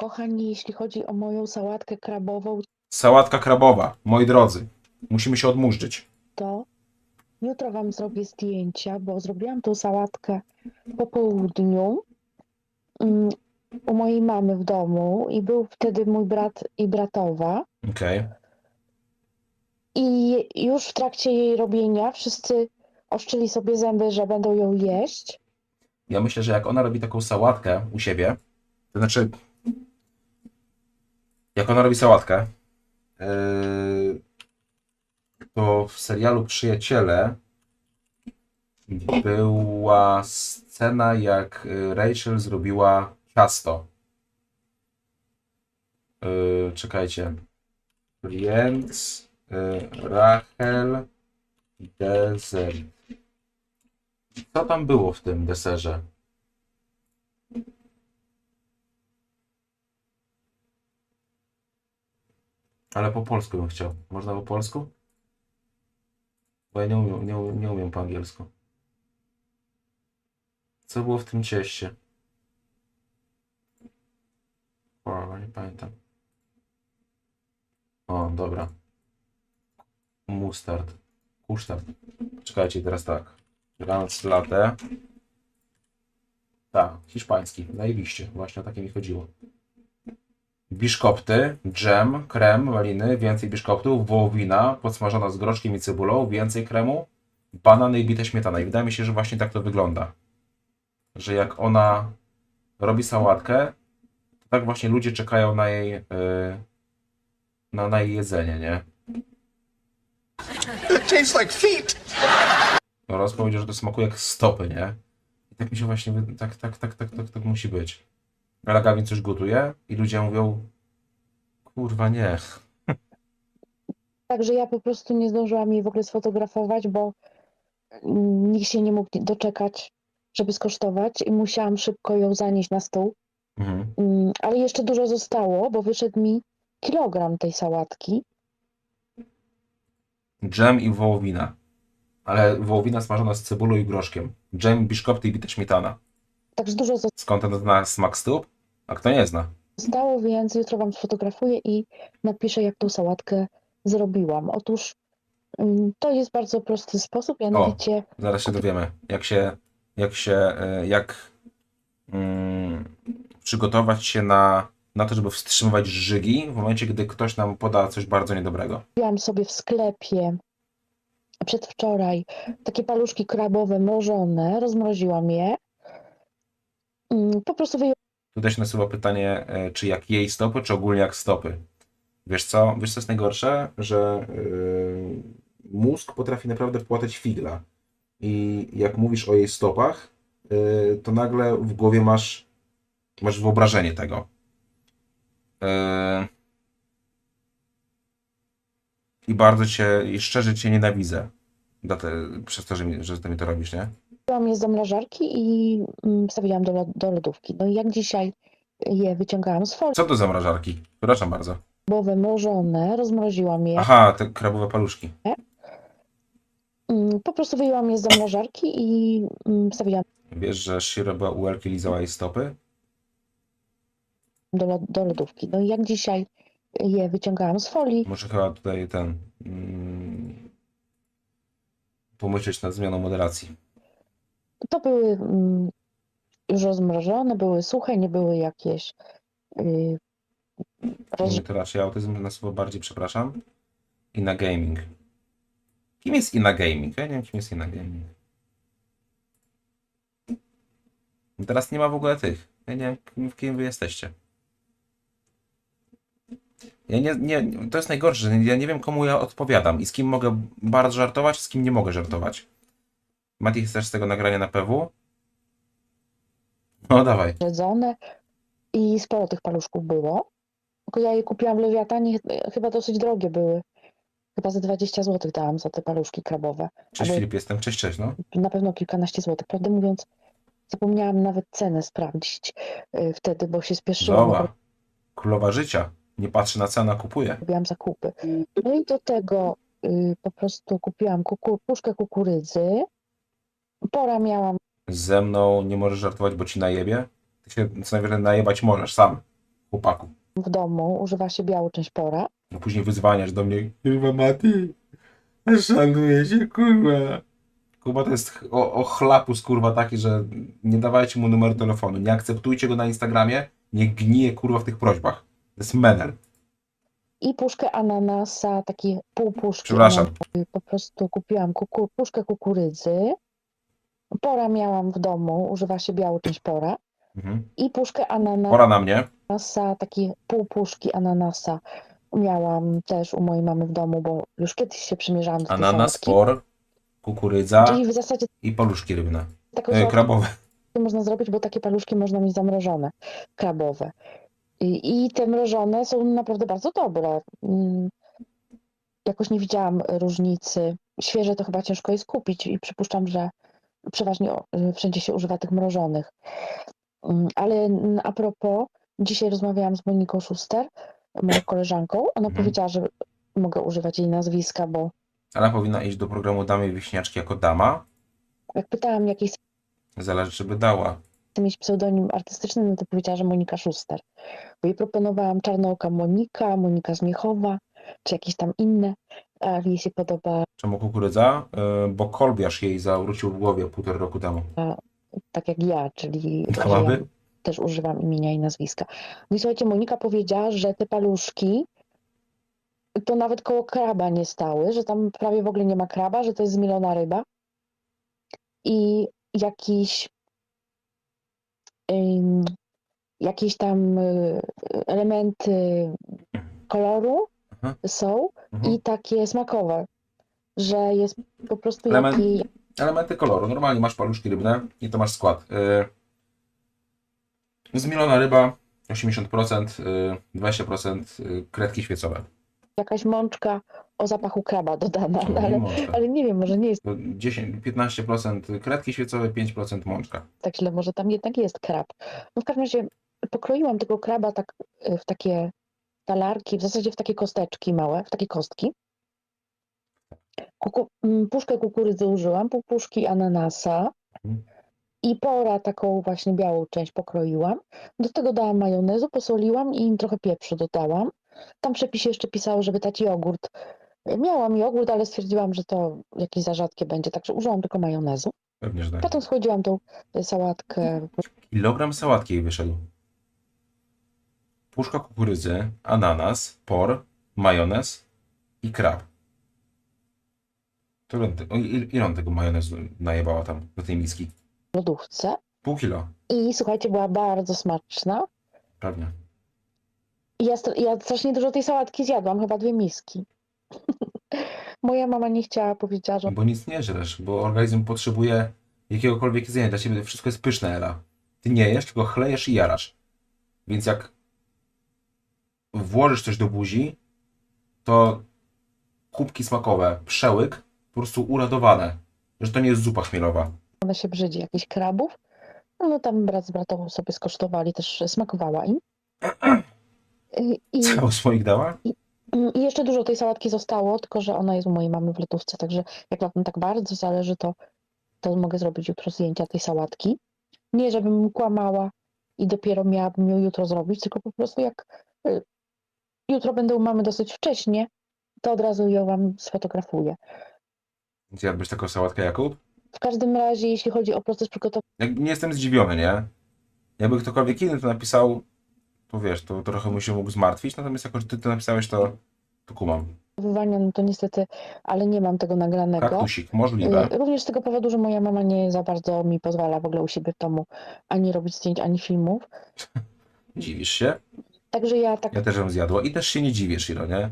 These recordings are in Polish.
Kochani, jeśli chodzi o moją sałatkę krabową, Sałatka krabowa, moi drodzy. Musimy się odmurzyć. to jutro wam zrobię zdjęcia, bo zrobiłam tą sałatkę po południu mm, u mojej mamy w domu i był wtedy mój brat i bratowa. Okej. I już w trakcie jej robienia wszyscy oszczyli sobie zęby, że będą ją jeść. Ja myślę, że jak ona robi taką sałatkę u siebie, to znaczy, jak ona robi sałatkę, yy, to w serialu Przyjaciele była scena, jak y, Rachel zrobiła ciasto. Yy, czekajcie. Yy, Rachel Desert. Co tam było w tym deserze? Ale po polsku bym chciał. Można po polsku? Bo ja nie umiem, nie, nie umiem po angielsku. Co było w tym cieście? O, nie pamiętam. O, dobra. Mustard. Kusztard. Czekajcie, teraz tak. Latte. Tak, hiszpański. Najbliższe. Właśnie o takie mi chodziło. Biszkopty, dżem, krem, maliny, więcej biszkoptów, wołowina, podsmażona z groszkiem i cebulą, więcej kremu, banany i bite śmietana. I wydaje mi się, że właśnie tak to wygląda. Że jak ona robi sałatkę, to tak właśnie ludzie czekają na jej, yy, na, na jej jedzenie, nie? It tastes like feet. Oraz powiedział, że to smakuje jak stopy, nie? I tak mi się właśnie, tak, tak, tak, tak, tak, tak musi być. Ale Gawin coś gotuje i ludzie mówią, kurwa nie. Także ja po prostu nie zdążyłam jej w ogóle sfotografować, bo nikt się nie mógł doczekać, żeby skosztować i musiałam szybko ją zanieść na stół. Mhm. Mm, Ale jeszcze dużo zostało, bo wyszedł mi kilogram tej sałatki. Dżem i wołowina. Ale wołowina smażona z cebulą i groszkiem. Dżem, biszkopty i bita śmietana. Także dużo Skąd ten zna smak stóp? A kto nie zna? zostało, więc jutro wam sfotografuję i napiszę, jak tą sałatkę zrobiłam. Otóż mm, to jest bardzo prosty sposób, mianowicie Zaraz się dowiemy, jak się, jak się, e, jak mm, przygotować się na, na to, żeby wstrzymywać żygi w momencie, gdy ktoś nam poda coś bardzo niedobrego. kupiłam sobie w sklepie przedwczoraj takie paluszki krabowe mrożone, rozmroziłam je. Mm, Po prostu wyjąłam Tutaj się nasuwa pytanie, e, czy jak jej stopy, czy ogólnie jak stopy. Wiesz co? Wiesz co jest najgorsze? Że yy, mózg potrafi naprawdę płatać figla. I jak mówisz o jej stopach, yy, to nagle w głowie masz, masz wyobrażenie tego. Yy, I bardzo cię, i szczerze cię nienawidzę. Te, przez to, że, mi, że ty mi to robisz, nie? Je z zamrażarki i mm, wstawiłam do, do lodówki. No i jak dzisiaj je wyciągałam z folii, Co to za mrażarki? Przepraszam bardzo. krabowe mrożone, rozmroziłam je. Aha, te krabowe paluszki. Mm, Po prostu wyjęłam je z zamrażarki i mm, wstawiłam Wiesz, że Shiro była u Elki lizała jej stopy? do, do lodówki. No i jak dzisiaj je wyciągałam z folii, Muszę chyba tutaj ten. Mm, pomyśleć nad zmianą moderacji. To były mm, już rozmrożone, były suche, nie były jakieś yy, roz... To raczej autyzm nasuwa bardziej, przepraszam. Ina Gaming. Kim jest Ina Gaming? Ja nie wiem, kim jest Ina Gaming. Teraz nie ma w ogóle tych. Ja nie wiem, kim, kim wy jesteście. Ja nie, nie, to jest najgorsze, ja nie wiem, komu ja odpowiadam i z kim mogę bardzo żartować, z kim nie mogę żartować. Mati, chcesz z tego nagrania na PW? No dawaj. jedzone i sporo tych paluszków było. Tylko ja je kupiłam w Lewiatanie, ch- chyba dosyć drogie były. Chyba za 20 zł dałam za te paluszki krabowe. Cześć Filip, jestem. Cześć, cześć, no. Na pewno kilkanaście złotych. Prawdę mówiąc, zapomniałam nawet cenę sprawdzić yy, wtedy, bo się spieszyłam. Zobacz. Królowa życia. Nie patrzy na cenę, a kupuje. robiłam zakupy. No i do tego y, po prostu kupiłam kuku, puszkę kukurydzy. Pora miałam Ze mną nie możesz żartować, bo ci najebie. Ty się co najwyżej najebać możesz sam. chłopaku. w domu używa się biału część pora. A później wyzwaniasz do mnie, kurwa Maty, szanuję cię, kurwa. Kuba to jest o, o chlapus, kurwa, taki, że nie dawajcie mu numeru telefonu, nie akceptujcie go na Instagramie, nie gnije, kurwa, w tych prośbach. To jest menel. I puszkę ananasa, takie pół puszki. Przepraszam. ananasa. Po prostu kupiłam kuku, puszkę kukurydzy. Pora miałam w domu, używa się biału część pora. Mhm. I puszkę ananasa. Pora na mnie. ananasa, takie pół puszki ananasa miałam też u mojej mamy w domu, bo już kiedyś się przymierzałam do tej Ananas, sałatki. por, kukurydza Czyli w zasadzie i paluszki rybne. taką E, sałatkę krabowe. można zrobić, bo takie paluszki można mieć zamrożone, krabowe. I, I te mrożone są naprawdę bardzo dobre. Mm, Jakoś nie widziałam różnicy. Świeże to chyba ciężko jest kupić i przypuszczam, że przeważnie y, wszędzie się używa tych mrożonych. Mm, Ale a propos, dzisiaj rozmawiałam z Moniką Schuster, moją koleżanką. Ona Mhm. powiedziała, że mogę używać jej nazwiska, bo Ona powinna iść do programu Damy Wiśniaczki jako dama. jak pytałam, jaki Zależy, czy by dała. chce mieć pseudonim artystyczny, no to powiedziała, że Monika Schuster. Bo jej proponowałam Czarnooka Monika, Monika Zmiechowa, czy jakieś tam inne, a jej się podoba Czemu kukurydza? E, Bo kolbiarz jej zawrócił w głowie półtora roku temu. tak jak ja, czyli że ja też używam imienia i nazwiska. No i słuchajcie, Monika powiedziała, że te paluszki to nawet koło kraba nie stały, że tam prawie w ogóle nie ma kraba, że to jest zmielona ryba i jakiś ym, jakieś tam y, elementy koloru Są Mhm. i takie smakowe, że jest po prostu Element- jaki, Elementy koloru. Normalnie masz paluszki rybne i to masz skład. Yy, zmielona ryba 80%, yy, 20% yy, kredki świecowe. jakaś mączka o zapachu kraba dodana, no, ale, mączka? ale nie wiem, może nie jest To 10, 15% kredki świecowe, 5% mączka. tak źle, może tam jednak jest krab. No w każdym razie pokroiłam tego kraba tak y, w takie talarki, w zasadzie w takie kosteczki małe, w takie kostki. Kuku, mm, puszkę kukurydzy użyłam, pół puszki ananasa Mhm. i pora taką właśnie białą część pokroiłam. Do tego dałam majonezu, posoliłam i trochę pieprzu dodałam. Tam w przepisie jeszcze pisało, żeby dać jogurt. Miałam jogurt, ale stwierdziłam, że to jakieś za rzadkie będzie, także użyłam tylko majonezu. Pewnie, że tak. Potem schłodziłam tą y, sałatkę Kilogram sałatki jej wyszedł. Puszka kukurydzy, ananas, por, majonez i krab. To ile, o, il- ile on tego majonezu najebała tam do tej miski? w lodówce. Pół kilo. I słuchajcie, była bardzo smaczna. Pewnie. I ja, str- ja strasznie dużo tej sałatki zjadłam, chyba dwie miski. Moja mama nie chciała, powiedziała, że Bo nic nie żresz, bo organizm potrzebuje jakiegokolwiek jedzenia. Dla ciebie wszystko jest pyszne, Ela. Ty nie jesz, tylko chlejesz i jarasz. Więc jak włożysz coś do buzi, to kubki smakowe, przełyk, po prostu uradowane, że to nie jest zupa chmielowa. ona się brzydzi jakichś krabów. No tam brat z bratową sobie skosztowali, też smakowała im. I, i, Cały słoik dała? I jeszcze dużo tej sałatki zostało, tylko że ona jest u mojej mamy w lodówce, także jak wam tak bardzo zależy, to, to mogę zrobić jutro zdjęcia tej sałatki. Nie, żebym kłamała i dopiero miałabym ją jutro zrobić, tylko po prostu jak y, jutro będę u mamy dosyć wcześnie, to od razu ją wam sfotografuję. Zjadłbyś taką sałatkę, Jakub? W każdym razie, jeśli chodzi o proces przygotowania Jak, nie jestem zdziwiony, nie? Jakby ktokolwiek inny to napisał, to wiesz, to trochę mu się mógł zmartwić, natomiast jako, że ty to napisałeś, to, to kumam. no to niestety, ale nie mam tego nagranego. Kaktusik, możliwe. Y, Również z tego powodu, że moja mama nie za bardzo mi pozwala w ogóle u siebie w domu ani robić zdjęć, ani filmów. Dziwisz się? Także ja tak Ja też bym zjadła i też się nie dziwię, Shiro, nie?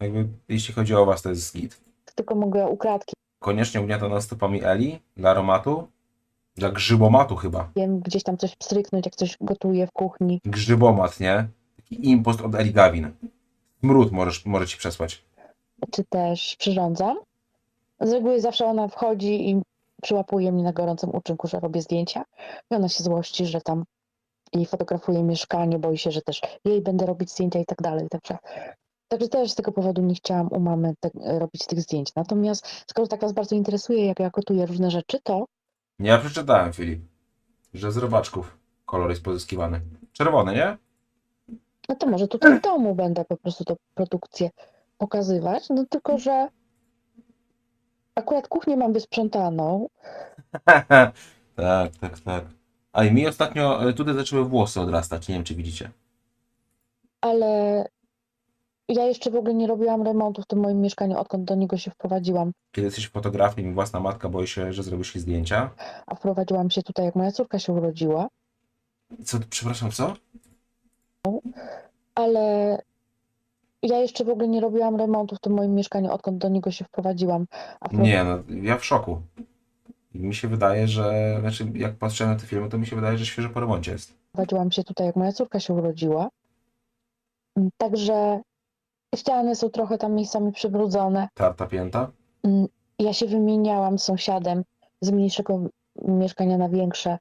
Jakby, jeśli chodzi o was, to jest git. tylko mogę ukradkiem, Koniecznie ugniatana stopami Eli dla aromatu, dla grzybomatu chyba. gdzieś tam coś pstryknąć, jak coś gotuję w kuchni. Grzybomat, nie? Taki impost od Eli Gawin. Smród możesz, może ci przesłać. czy też przyrządzam. Z reguły zawsze ona wchodzi i przyłapuje mnie na gorącym uczynku, że robię zdjęcia i ona się złości, że tam jej fotografuje mieszkanie, boi się, że też jej będę robić zdjęcia i tak dalej. Także, także też z tego powodu nie chciałam u mamy te, robić tych zdjęć. Natomiast skoro tak Was bardzo interesuje, jak ja gotuję różne rzeczy, to ja przeczytałem, Filip, że z robaczków kolor jest pozyskiwany. Czerwony, nie? No to może tutaj w domu będę po prostu tą produkcję pokazywać, no tylko, że akurat kuchnię mam wysprzątaną, tak, tak, tak. A i mi ostatnio e, tutaj zaczęły włosy odrastać, nie wiem czy widzicie. ale ja jeszcze w ogóle nie robiłam remontu w tym moim mieszkaniu, odkąd do niego się wprowadziłam. Kiedy jesteś fotografem i własna matka boi się, że zrobisz jej zdjęcia. A wprowadziłam się tutaj, jak moja córka się urodziła, Co, przepraszam, co? ale ja jeszcze w ogóle nie robiłam remontu w tym moim mieszkaniu, odkąd do niego się wprowadziłam. A Nie, no ja w szoku. I mi się wydaje, że, znaczy jak patrzę na te filmy, to mi się wydaje, że świeżo po remoncie jest. wprowadziłam się tutaj, jak moja córka się urodziła. Także ściany są trochę tam miejscami przybrudzone. Tarta pięta. Mm, Ja się wymieniałam z sąsiadem z mniejszego mieszkania na większe.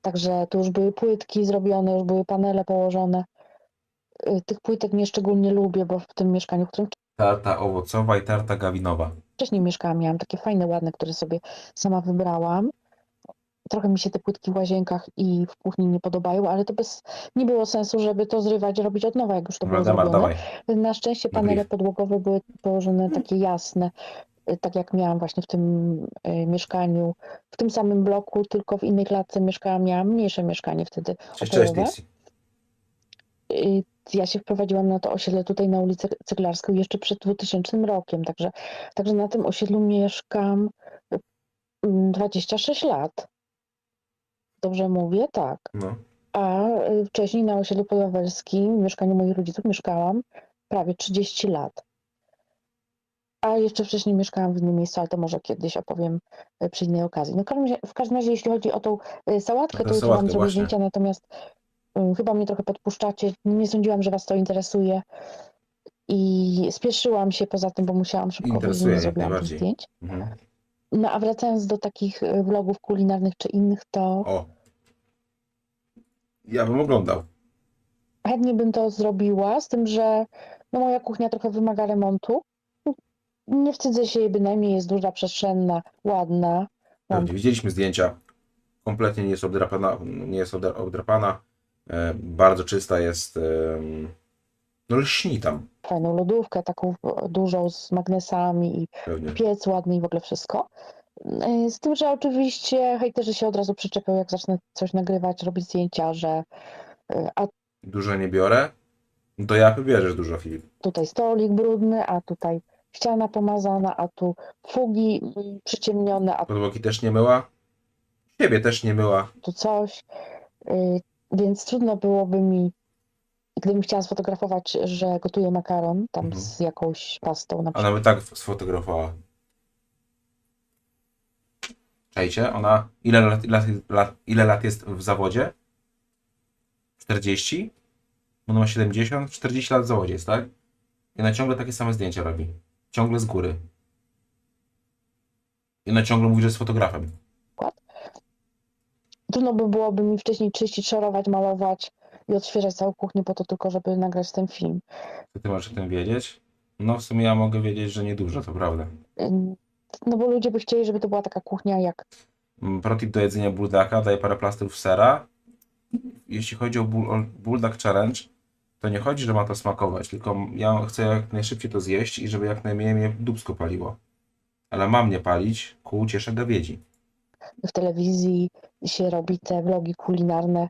Także tu już były płytki zrobione, już były panele położone. Y, Tych płytek nie szczególnie lubię, bo w tym mieszkaniu, w którym Tarta owocowa i tarta gawinowa. Wcześniej mieszkałam, miałam takie fajne, ładne, które sobie sama wybrałam. Trochę mi się te płytki w łazienkach i w kuchni nie podobają, ale to bez, nie było sensu, żeby to zrywać, robić od nowa, jak już to było Waldemar, zrobione. dawaj. Na szczęście panele brief. podłogowe były położone takie jasne, y, tak jak miałam właśnie w tym y, mieszkaniu, w tym samym bloku, tylko w innej klatce mieszkałam, miałam mniejsze mieszkanie wtedy. Cześć. Y, Ja się wprowadziłam na to osiedle tutaj na ulicę Ceglarską jeszcze przed 2000 rokiem, także, także na tym osiedlu mieszkam y, mm, 26 lat. Dobrze mówię? Tak. No. A y, wcześniej na osiedlu podwawelskim, w mieszkaniu moich rodziców, mieszkałam prawie 30 lat. A jeszcze wcześniej mieszkałam w innym miejscu, ale to może kiedyś opowiem y, przy innej okazji. No, w każdym razie- jeśli chodzi o tą y, sałatkę, to już zrobię właśnie. zdjęcia, natomiast chyba mnie trochę podpuszczacie. Nie sądziłam, że was to interesuje. I spieszyłam się poza tym, bo musiałam szybko wyjść, nie zrobiłam zdjęć. Mhm. No a wracając do takich y, vlogów kulinarnych czy innych, to O. Ja bym oglądał. chętnie bym to zrobiła, z tym, że no, moja kuchnia trochę wymaga remontu. Nie wstydzę się jej bynajmniej, jest duża, przestrzenna, ładna. Mam. Widzieliśmy zdjęcia. Kompletnie nie jest obdrapana. Nie jest obdra- obdrapana. E, bardzo czysta jest. no lśni tam fajną lodówkę, taką e, dużą z magnesami i pewnie. piec ładny i w ogóle wszystko. Y, Z tym, że oczywiście hejterzy się od razu przyczepią, jak zacznę coś nagrywać, robić zdjęcia, że a Dużo nie biorę. Do japy bierzesz dużo, Filip. tutaj stolik brudny, a tutaj ściana pomazana, a tu fugi mm, przyciemnione, a Podłogi też nie myła. Siebie też nie myła. tu coś. Więc trudno byłoby mi, gdybym chciała sfotografować, że gotuję makaron tam Mhm. z jakąś pastą na A nawet tak sfotografowała. Czajcie, ona ile lat, lat, lat, ile lat jest w zawodzie? 40? Ona ma 70, 40 lat w zawodzie jest, tak? I ona ciągle takie same zdjęcia robi. Ciągle z góry. I ona ciągle mówi, że jest fotografem. Trudno by byłoby mi wcześniej czyścić, szorować, malować i odświeżać całą kuchnię po to tylko, żeby nagrać ten film. Co ty masz o tym wiedzieć? No w sumie ja mogę wiedzieć, że niedużo, to prawda. No bo ludzie by chcieli, żeby to była taka kuchnia jak Mm, Protip do jedzenia buldaka, daję parę plastrów sera. Jeśli chodzi o, bul, o buldak challenge, to nie chodzi, że ma to smakować, tylko ja chcę jak najszybciej to zjeść i żeby jak najmniej mnie dubsko paliło. Ale mam nie palić, ku cieszę gawiedzi. w telewizji się robi te vlogi kulinarne,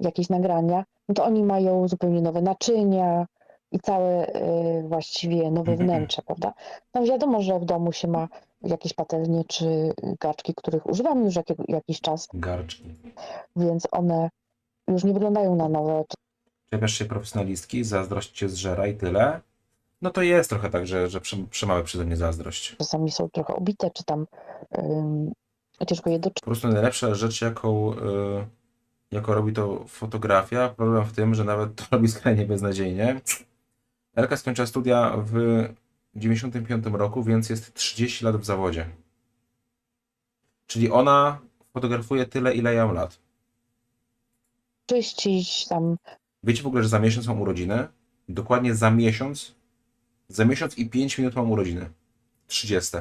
jakieś nagrania, no to oni mają zupełnie nowe naczynia i całe y, właściwie nowe Mhm. wnętrze, prawda? No wiadomo, że w domu się ma jakieś patelnie czy gaczki, których używam już jakiego, jakiś czas, Garczki. więc one już nie wyglądają na nowe. Czepiasz się profesjonalistki, zazdrość cię zżera i tyle. No to jest trochę tak, że, że przemawia przeze mnie zazdrość. Czasami są trochę obite, czy tam ym, ciężko je doczytać. Po prostu najlepsza rzecz, jaką, y, jaką robi to fotografia, problem w tym, że nawet to robi skrajnie beznadziejnie. Elka skończyła studia w 95 roku, więc jest 30 lat w zawodzie. Czyli ona fotografuje tyle, ile ja mam lat. czyścić, tam Wiecie w ogóle, że za miesiąc mam urodziny? Dokładnie za miesiąc. Za miesiąc i 5 minut mam urodziny. 30.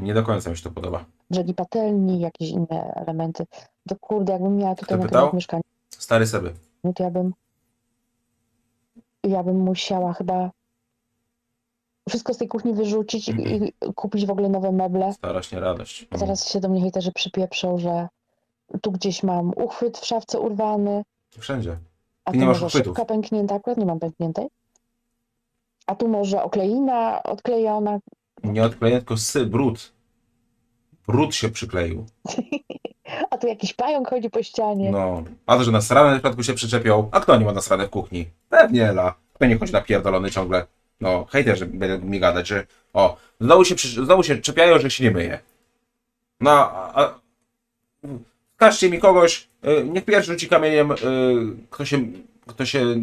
Nie do końca mi się to podoba. brzegi patelni, jakieś inne elementy. To kurde, jakbym miała tutaj nagrywać pytał? mieszkanie, Stary Seby. to ja bym ja bym musiała chyba wszystko z tej kuchni wyrzucić i, i kupić w ogóle nowe meble. Starość, nie radość. Mm. Zaraz się do mnie hejterzy przypieprzą, że tu gdzieś mam uchwyt w szafce urwany, Wszędzie. a Ty tu nie masz może uchwytów. szybka pęknięta, akurat nie mam pękniętej. A tu może okleina odklejona. Nie odklejenie, tylko sy, brud. Brud się przykleił. A tu jakiś pająk chodzi po ścianie. No. A to, że na stronę w przypadku się przyczepią. A kto nie ma na stronę w kuchni? Pewnie Ela. Kto nie chodzi napierdolony ciągle. No, hejterzy będą mi gadać, że o, znowu się, przy, znowu się czepiają, że się nie myje. No, a, a wskażcie mi kogoś, y, niech pierwszy rzuci kamieniem, y, kto się, kto się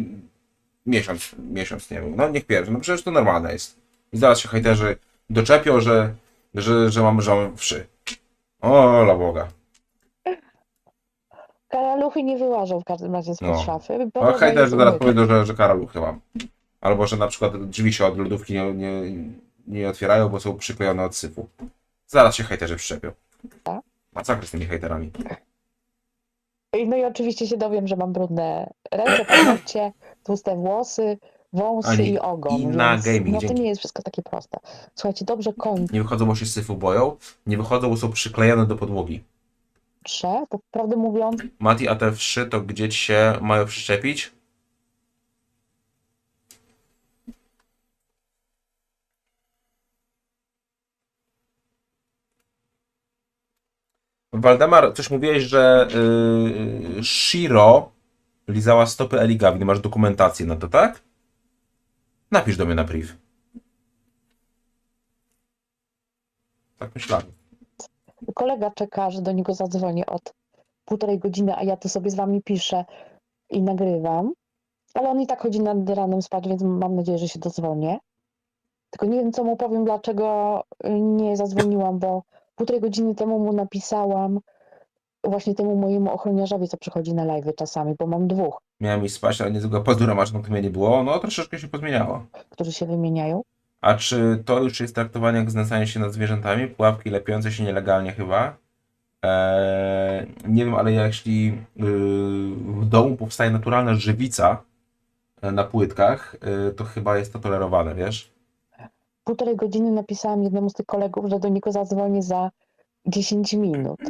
miesiąc, miesiąc nie był. No, niech pierwszy. No przecież to normalne jest. I zaraz się hejterzy doczepią, że, że, że mam, że mam wszy. O, la Boga. Karaluchy nie wyłażą w każdym razie spod No. szafy. A Podłoga hejterzy jest zaraz umyta. powiedzą, że, że karaluchy mam. Albo, że na przykład drzwi się od lodówki nie, nie, nie otwierają, bo są przyklejone od syfu. Zaraz się hejterzy przyczepią. Tak. Masakra z tymi hejterami. No i oczywiście się dowiem, że mam brudne ręce, paznokcie, tłuste włosy, wąsy Ani- i ogon. i na więc, gaming, No to dzięki. nie jest wszystko takie proste. Słuchajcie, dobrze kończę, Nie wychodzą, bo się syfu boją. Nie wychodzą, bo są przyklejone do podłogi. bo prawdę mówiąc, Mati, a te wszy to gdzie ci się mają przyczepić? Waldemar, coś mówiłeś, że yy, Shiro lizała stopy Eli Gavin. Masz dokumentację na to, tak? Napisz do mnie na priv. Tak myślałem. kolega czeka, że do niego zadzwonię od półtorej godziny, a ja tu sobie z wami piszę i nagrywam. Ale on i tak chodzi nad ranem spać, więc mam nadzieję, że się dozwonię. Tylko nie wiem, co mu powiem, dlaczego nie zadzwoniłam, bo półtorej godziny temu mu napisałam właśnie temu mojemu ochroniarzowi, co przychodzi na live czasami, bo mam dwóch, Miałem iść spać, ale niezłego pazdura masz, no to mnie nie było. No, troszeczkę się pozmieniało. którzy się wymieniają. A czy to już jest traktowanie jak znęcanie się nad zwierzętami? Pułapki lepiące się nielegalnie chyba? Eee, nie wiem, ale jeśli yy, w domu powstaje naturalna żywica e, na płytkach, yy, to chyba jest to tolerowane, wiesz? Półtorej godziny napisałam jednemu z tych kolegów, że do niego zadzwonię za 10 minut.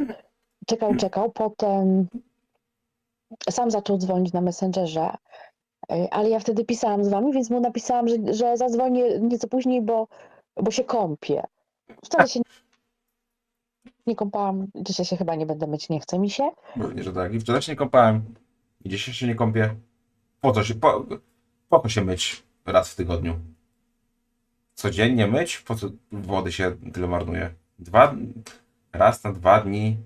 Czekał, czekał, potem sam zaczął dzwonić na Messengerze, ale ja wtedy pisałam z wami, więc mu napisałam, że, że zadzwonię nieco później, bo, bo się kąpię. Wcale się nie kąpałam, dzisiaj się chyba nie będę myć, nie chce mi się. Pewnie, że tak. I wczoraj się nie kąpałem. I dzisiaj się nie kąpię. Po co się, po, po co się myć raz w tygodniu? Codziennie myć? Po co wody się tyle marnuje? Dwa, raz na dwa dni,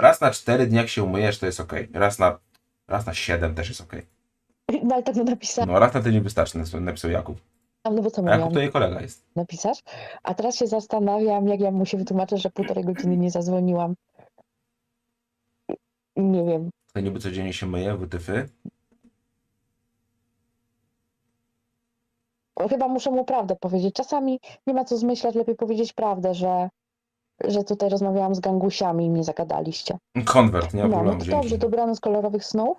raz na cztery dni jak się umyjesz, to jest ok. Raz na, raz na siedem też jest ok. No ale tak mu napisałam, No raz na tydzień wystarczy, napisał- napisał Jakub. no bo co A Jakub to jej kolega jest. napisać? A teraz się zastanawiam, jak ja mu się wytłumaczę, że półtorej godziny nie zadzwoniłam. Nie wiem, To niby codziennie się myje, wytyfy. Chyba muszę mu prawdę powiedzieć. Czasami nie ma co zmyślać, lepiej powiedzieć prawdę, że, że tutaj rozmawiałam z gangusiami i mnie zagadaliście. Konwert, nie ma No, no problemu, to dzięki. dobrze, dobranoc kolorowych snów.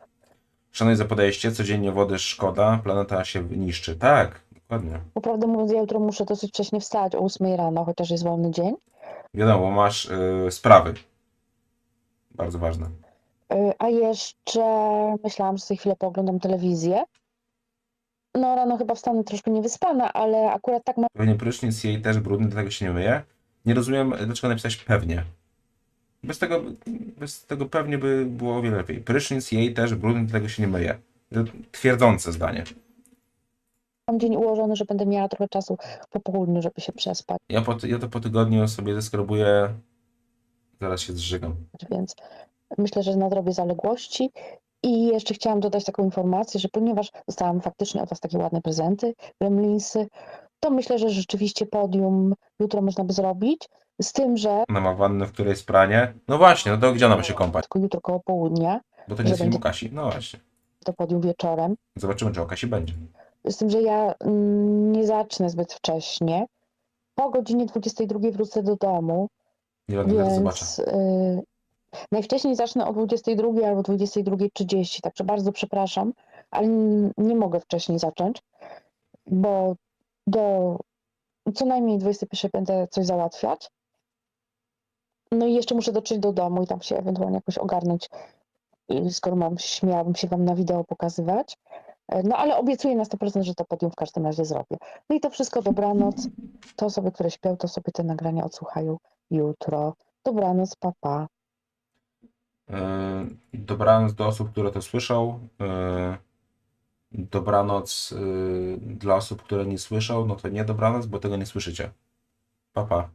Szanuję za podejście, codziennie wody szkoda, planeta się niszczy. Tak, dokładnie. Bo prawdę mówiąc, ja jutro muszę dosyć wcześnie wstać o 8 rano, chociaż jest wolny dzień. Wiadomo, masz y, sprawy. Bardzo ważne. Y, A jeszcze myślałam, że za chwilę pooglądam telewizję. No rano chyba wstanę troszkę niewyspana, ale akurat tak mam Pewnie prysznic jej też brudny, dlatego się nie myje. Nie rozumiem, dlaczego napisałeś pewnie. Bez tego, bez tego pewnie by było o wiele lepiej. Prysznic jej też brudny, dlatego się nie myje. To Twierdzące zdanie. dzień ułożony, że będę miała trochę czasu po południu, żeby się przespać, Ja, po, ja to po tygodniu sobie zeskrobuję. Zaraz się zżygam. więc myślę, że nadrobię zaległości. I jeszcze chciałam dodać taką informację, że ponieważ dostałam faktycznie od Was takie ładne prezenty, gremlinsy, to myślę, że rzeczywiście podium jutro można by zrobić, z tym, że Ona ma wannę, w której jest pranie. No właśnie, no to gdzie ona ma się kąpać? tylko jutro koło południa, Bo to nie jest film o Kasi. No właśnie. to podium wieczorem, Zobaczymy, czy o Kasi będzie. z tym, że ja mm, nie zacznę zbyt wcześnie. Po godzinie 22 wrócę do domu, Nie będę zobaczę. więc y, najwcześniej zacznę o 22 albo 22.30, także bardzo przepraszam, ale n- nie mogę wcześniej zacząć, bo do co najmniej 21 będę coś załatwiać. No i jeszcze muszę dotrzeć do domu i tam się ewentualnie jakoś ogarnąć, y, skoro mam, śmiałabym się wam na wideo pokazywać. E, No ale obiecuję na 100%, że to podium w każdym razie zrobię. No i to wszystko dobranoc. To osoby, które śpią, to sobie te nagrania odsłuchają jutro. Dobranoc, papa. Yy, Dobranoc do osób, które to słyszą. Dobranoc yy, dla osób, które nie słyszą, no to nie dobranoc, bo tego nie słyszycie. Pa, pa.